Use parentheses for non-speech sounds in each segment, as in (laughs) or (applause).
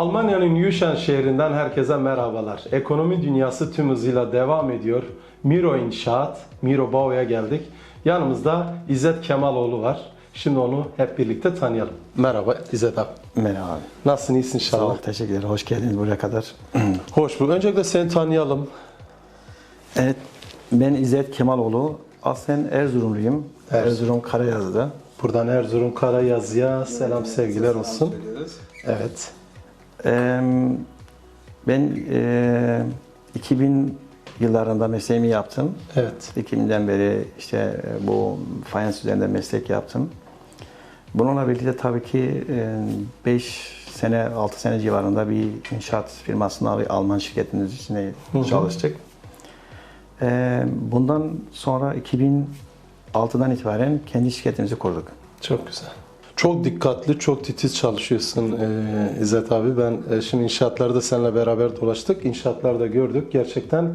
Almanya'nın Yuşen şehrinden herkese merhabalar. Ekonomi dünyası tüm hızıyla devam ediyor. Miro İnşaat, Miro Bau'ya geldik. Yanımızda İzzet Kemaloğlu var. Şimdi onu hep birlikte tanıyalım. Merhaba İzzet abi. Merhaba abi. Nasılsın, iyisin Sağ ol, inşallah? teşekkür ederim. Hoş geldiniz buraya kadar. (clears throat) Hoş bulduk. Öncelikle seni tanıyalım. evet, ben İzzet Kemaloğlu. Aslen Erzurumluyum. Erzurum. Erzurum Karayazı'da. Buradan Erzurum Karayazı'ya selam sevgiler olsun. Evet. Ee, ben e, 2000 yıllarında mesleğimi yaptım. Evet. 2000'den beri işte e, bu fayans üzerinde meslek yaptım. Bununla birlikte tabii ki 5 sene, 6 sene civarında bir inşaat firmasında bir Alman şirketinin içinde çalıştık. Ee, bundan sonra 2006'dan itibaren kendi şirketimizi kurduk. Çok güzel. Çok dikkatli, çok titiz çalışıyorsun e, İzzet abi. Ben e, şimdi inşaatlarda seninle beraber dolaştık. İnşaatlarda gördük. Gerçekten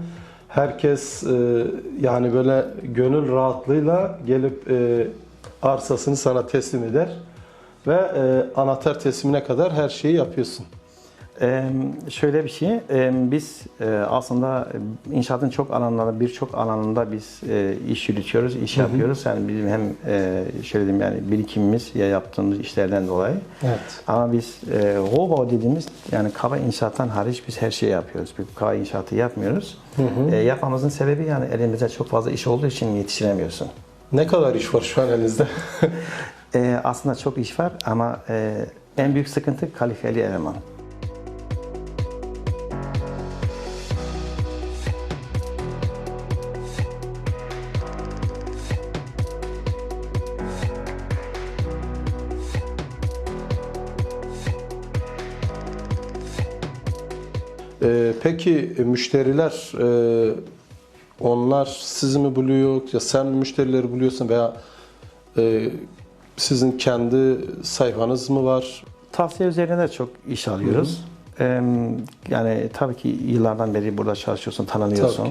herkes e, yani böyle gönül rahatlığıyla gelip arsasını sana teslim eder. Ve anahtar teslimine kadar her şeyi yapıyorsun. Ee, şöyle bir şey, ee, biz e, aslında inşaatın çok alanlarında, birçok alanında biz e, iş yürütüyoruz, iş yapıyoruz. Yani bizim hem e, şöyle diyeyim yani birikimimiz ya yaptığımız işlerden dolayı. Evet. Ama biz e, Rohbau dediğimiz yani kaba inşaattan hariç biz her şeyi yapıyoruz. Bir kaba inşaatı yapmıyoruz. E, yapmamızın sebebi yani elimizde çok fazla iş olduğu için yetiştiremiyorsun. Ne kadar iş var şu an elinizde? (laughs) E, aslında çok iş var ama e, en büyük sıkıntı kalifiyeli eleman. E, peki e, müşteriler e, onlar sizi mi buluyor ya sen mi müşterileri buluyorsun veya e, sizin kendi sayfanız mı var? Tavsiye üzerine çok iş alıyoruz. Ee, yani tabii ki yıllardan beri burada çalışıyorsun, tanınıyorsun.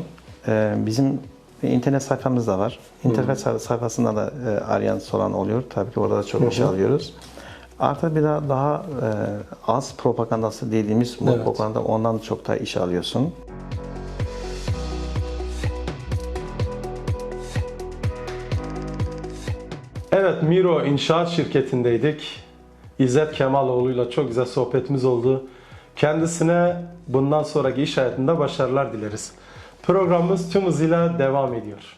Ee, bizim internet sayfamız da var. İnternet say- sayfasında da e, arayan soran oluyor. Tabii ki orada da çok iş alıyoruz. Artık bir daha daha e, az propagandası dediğimiz bu Evet. propaganda ondan çok da iş alıyorsun. Evet Miro İnşaat Şirketi'ndeydik. İzzet Kemaloğlu'yla çok güzel sohbetimiz oldu. Kendisine bundan sonraki iş hayatında başarılar dileriz. Programımız tüm hızıyla devam ediyor.